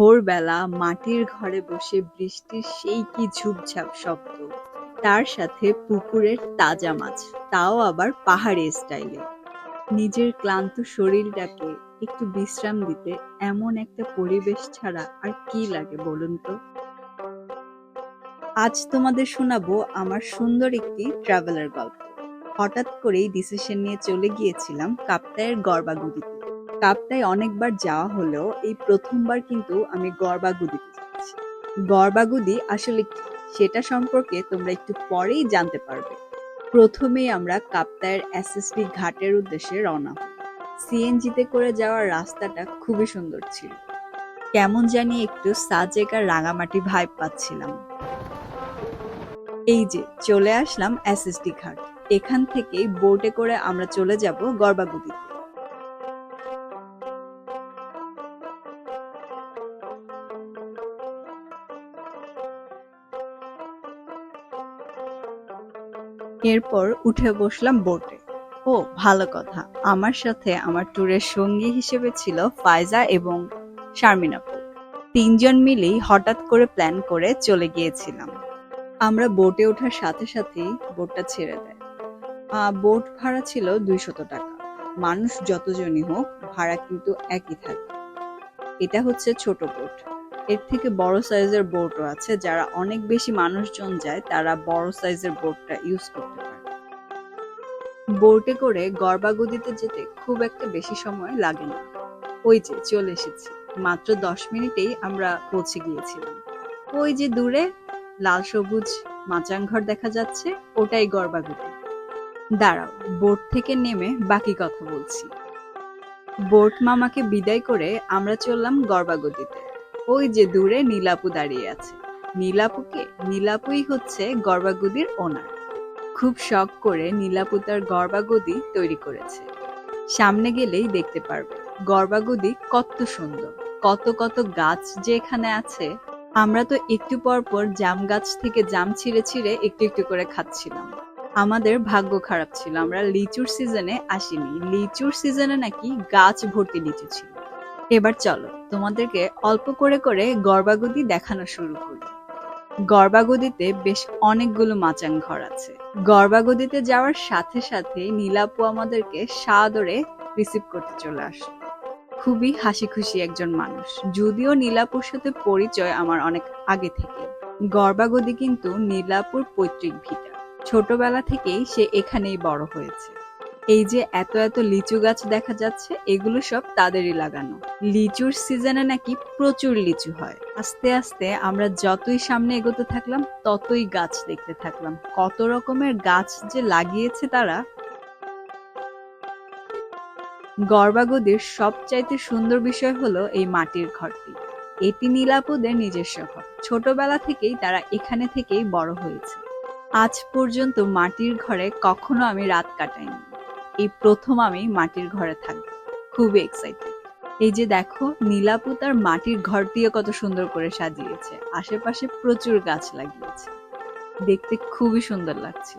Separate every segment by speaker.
Speaker 1: ভোরবেলা মাটির ঘরে বসে বৃষ্টির সেই কি ঝুপঝাপ শব্দ। তার সাথে পুকুরের তাজা মাছ, তাও আবার পাহাড়ি স্টাইলে নিজের ক্লান্ত শরীরটাকে একটু বিশ্রাম দিতে এমন একটা পরিবেশ ছাড়া আর কি লাগে বলুন তো? আজ তোমাদের শোনাবো আমার সুন্দর একটি ট্রাভেলার গল্প। হঠাৎ করেই ডিসিশন নিয়ে চলে গিয়েছিলাম কাপ্তায়ের গড়বাগুদিতে কাপ্তায় অনেকবার যাওয়া হলেও এই প্রথমবার কিন্তু আমি গড়বাগুদিতে যাচ্ছি। গড়বাগুদি আসলে কি? সেটা সম্পর্কে তোমরা একটু পরেই জানতে পারবে। প্রথমেই আমরা কাপ্তায়ের এসএসবি ঘাটের উদ্দেশ্যে রওনা সিএনজিতে করে যাওয়ার রাস্তাটা খুবই সুন্দর ছিল। কেমন জানি একটু সাজেক আর রাঙামাটি ভাইব পাচ্ছিলাম। এই যে, চলে আসলাম এসএসডি ঘাট। এখান থেকেই বোটে করে আমরা চলে যাব গর্বাগুদিতে এরপর উঠে বসলাম বোটে ও, ভালো কথা। আমার সাথে আমার ট্যুরের সঙ্গী হিসেবে ছিল ফায়জা এবং শারমিনাপুর তিনজন মিলেই হঠাৎ করে প্ল্যান করে চলে গিয়েছিলাম। আমরা বোটে ওঠার সাথে সাথেই বোটটা ছেড়ে দেয়। বোট ভাড়া ছিল দুইশত টাকা। মানুষ যতজনই হোক, ভাড়া কিন্তু একই থাকে। এটা হচ্ছে ছোট বোট এর থেকে বড় সাইজের বোটও আছে। যারা অনেক বেশি মানুষজন যায়, তারা বড় সাইজের বোটটা ইউজ করতে পারে। বোটে করে গর্বাগদিতে যেতে খুব একটা বেশি সময় লাগে না। ওই যে, চলে এসেছি। মাত্র দশ মিনিটেই আমরা পৌঁছে গিয়েছিলাম। ওই যে দূরে লাল সবুজ মাচাংঘর দেখা যাচ্ছে, ওটাই গর্বাগতি দাঁড়াও বোট থেকে নেমে বাকি কথা বলছি। বোট মামাকে বিদায় করে আমরা চললাম গর্বাগদিতে ওই যে দূরে নীলাপু দাঁড়িয়ে আছে। নীলাপুকে, নীলাপুই হচ্ছে গর্বাগদির ওনার। খুব শখ করে নীলাপু তার গর্বাগদি তৈরি করেছে। সামনে গেলেই দেখতে পারবে, গর্বাগদি কত সুন্দর, কত কত গাছ যে এখানে আছে। আমরা তো একটু পর পর জাম গাছ থেকে জাম ছিঁড়ে ছিঁড়ে একটু একটু করে খাচ্ছিলাম। আমাদের ভাগ্য খারাপ ছিল, আমরা লিচুর সিজনে আসিনি। লিচুর সিজনে নাকি গাছ ভর্তি লিচু ছিল। এবার চলো তোমাদেরকে অল্প করে করে গর্বাগদি দেখানো শুরু করি। গর্বাগদিতে বেশ অনেকগুলো মাচাং ঘর আছে। গর্বাগদিতে যাওয়ার সাথে সাথে নীলাপু আমাদেরকে সাদরে রিসিভ করতে চলে আসলো খুবই হাসি খুশি একজন মানুষ। যদিও নীলাপুর সাথে পরিচয় আমার অনেক আগে থেকে। গর্বাগদি কিন্তু নীলাপুর পৈতৃক ভিটা। ছোটবেলা থেকেই সে এখানেই বড় হয়েছে। এই যে এত এত লিচু গাছ দেখা যাচ্ছে, এগুলো সব তাদেরই লাগানো। লিচুর সিজনে নাকি প্রচুর লিচু হয়। আস্তে আস্তে আমরা যতই সামনে এগোতে থাকলাম, ততই গাছ দেখতে থাকলাম। কত রকমের গাছ যে লাগিয়েছে তারা। গর্বাগদির সবচাইতে সুন্দর বিষয় হলো এই মাটির ঘরটি। এটি নীলাপুদের নিজস্ব ঘর। ছোটবেলা থেকেই তারা এখানে থেকেই বড় হয়েছে। আজ পর্যন্ত মাটির ঘরে কখনো আমি রাত কাটাইনি। এই প্রথম আমি মাটির ঘরে থাকব। খুবই এক্সাইটেড এই যে দেখো, নীলাপু তার মাটির ঘর দিয়ে কত সুন্দর করে সাজিয়েছে। আশেপাশে প্রচুর গাছ লাগিয়েছে। দেখতে খুবই সুন্দর লাগছে।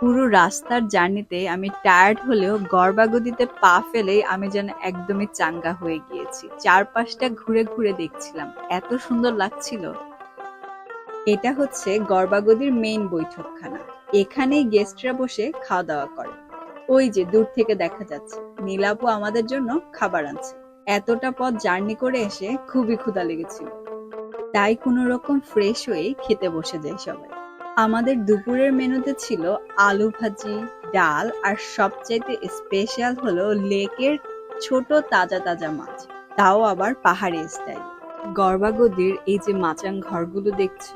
Speaker 1: পুরো রাস্তার জার্নিতে আমি টায়ার্ড হলেও গর্বাগদিতে পা ফেলেই আমি যেন একদমই চাঙ্গা হয়ে গিয়েছি। চারপাশটা ঘুরে ঘুরে দেখছিলাম। এত সুন্দর লাগছিল। এটা হচ্ছে গর্বাগদির মেইন বৈঠকখানা। এখানেই গেস্টরা বসে খাওয়া দাওয়া করে। ওই যে দূর থেকে দেখা যাচ্ছে। নীলাপু আমাদের জন্য খাবার আনছে। এতটা পথ জার্নি করে এসে খুবই ক্ষুধা লেগেছিল। তাই কোনো রকম ফ্রেশ হয়ে খেতে বসে যায় সবাই। আমাদের দুপুরের মেনুতে ছিল আলু ভাজি, ডাল, আর সবচাইতে স্পেশাল হলো লেকের ছোট তাজা তাজা মাছ। তাও আবার পাহাড়ি স্টাইল গর্বাগদির এই যে মাচাং ঘরগুলো দেখছ,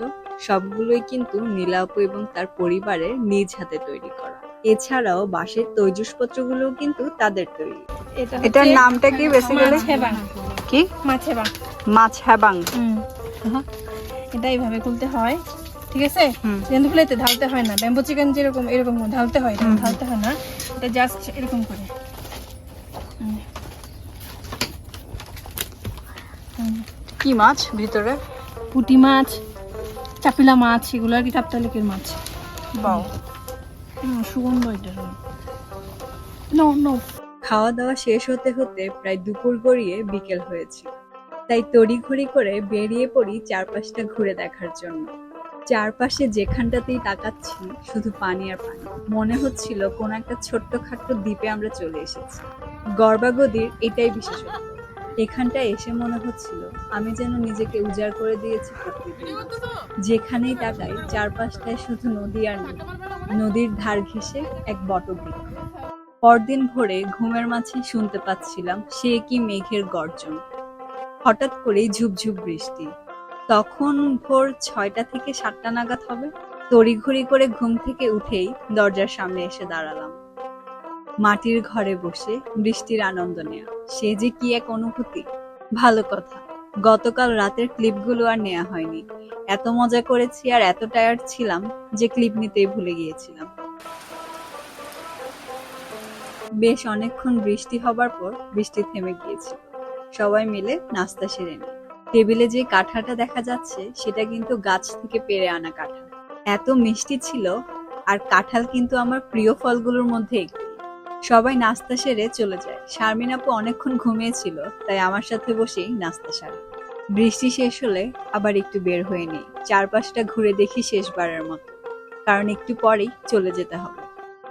Speaker 1: সবগুলোই কিন্তু নীলাপু এবং তার পরিবারের নিজ হাতে তৈরি করা। এছাড়াও বাঁশের তৈজসপত্রগুলোও কিন্তু তাদের তৈরি। এটার নামটা কি বেসিক্যালি
Speaker 2: মাছ
Speaker 1: কি?
Speaker 2: মাছ হেবাং
Speaker 1: মাছ
Speaker 2: এটা এইভাবে খুলতে হয় ঠিক আছে। কিন্তু খুলেতে ঢালতে হয় না ব্যাম্বো চিকেন যেরকম এরকম ঢালতে হয় ঢালতে হয় না এটা জাস্ট এরকম করে।
Speaker 1: কি মাছ ভিতরে?
Speaker 2: পুঁটি মাছ চাপিলা মাছ এগুলো আর কি কাপ্তালিকের মাছ।
Speaker 1: বাও খাওয়া দাওয়া শেষ হতে হতে প্রায় দুপুর গড়িয়ে বিকেল হয়েছিল তাই তড়িঘড়ি করে বেরিয়ে পড়ি চারপাশটা ঘুরে দেখার জন্য। চারপাশে যেখানটাতেই তাকাচ্ছি, শুধু পানি আর পানি। মনে হচ্ছিল কোন একটা ছোট্টখাট্ট দ্বীপে আমরা চলে এসেছি। গর্বাগদির এটাই বিশেষত্ব। এখানটা এসে মনে হচ্ছিল আমি যেন নিজেকে উজাড় করে দিয়েছি যেখানেই তাকাই, চারপাশটায় শুধু নদী আর নদী। নদীর ধার ঘেঁষে এক বটবৃক্ষ। পরদিন ভোরে ঘুমের মাঝে শুনতে পাচ্ছিলাম সে কি মেঘের গর্জন। হঠাৎ করেই ঝুপঝুপ বৃষ্টি। তখন ভোর ছয়টা থেকে সাতটা নাগাদ হবে। তড়িঘড়ি করে ঘুম থেকে উঠেই দরজার সামনে এসে দাঁড়ালাম। মাটির ঘরে বসে বৃষ্টির আনন্দ নেয়া। সে যে কি এক অনুভূতি? ভালো কথা। গতকাল রাতের ক্লিপগুলো আর নেওয়া হয়নি। এত মজা করেছি আর এত টায়ার্ড ছিলাম যে ক্লিপ নিতেই ভুলে গিয়েছিলাম। বেশ অনেকক্ষণ বৃষ্টি হবার পর বৃষ্টি থেমে গিয়েছিল সবাই মিলে নাস্তা সেরে নিই। টেবিলে যে কাঁঠাটা দেখা যাচ্ছে, সেটা কিন্তু গাছ থেকে পেরে আনা কাঁঠাল। এত মিষ্টি ছিল, আর কাঁঠাল কিন্তু আমার প্রিয় ফলগুলোর মধ্যে একটি। সবাই নাস্তা সেরে চলে যায়। শারমিন আপু অনেকক্ষণ ঘুমিয়েছিল, তাই আমার সাথে বসেই নাস্তা সারে। বৃষ্টি শেষ হলে আবার একটু বের হয়ে নেই। চারপাশটা ঘুরে দেখি শেষবারের মতো। কারণ একটু পরেই চলে যেতে হবে।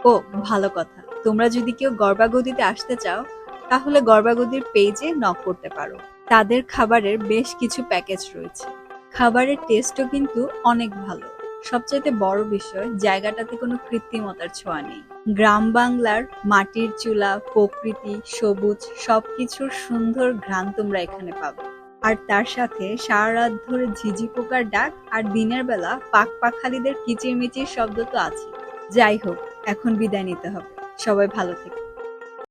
Speaker 1: ও, ভালো কথা। তোমরা যদি কেউ গর্বাগদিতে আসতে চাও, তাহলে গর্বাগদির পেজে নক করতে পারো। তাদের খাবারের বেশ কিছু প্যাকেজ রয়েছে। খাবারের টেস্টও কিন্তু অনেক ভালো। সবচাইতে বড় বিষয়, জায়গাটাতে কোনো কৃত্রিমতার ছোঁয়া নেই। গ্রাম বাংলার মাটির চুলা, প্রকৃতি, সবুজ, সবকিছুর সুন্দর ঘ্রাণ তোমরা এখানে পাবে। আর তার সাথে সারা রাত ধরে ঝিঝি পোকার ডাক আর দিনের বেলা পাক পাখালিদের কিচিরমিচির শব্দ তো আছে যাই হোক, এখন বিদায় নিতে হবে। সবাই ভালো থেকে।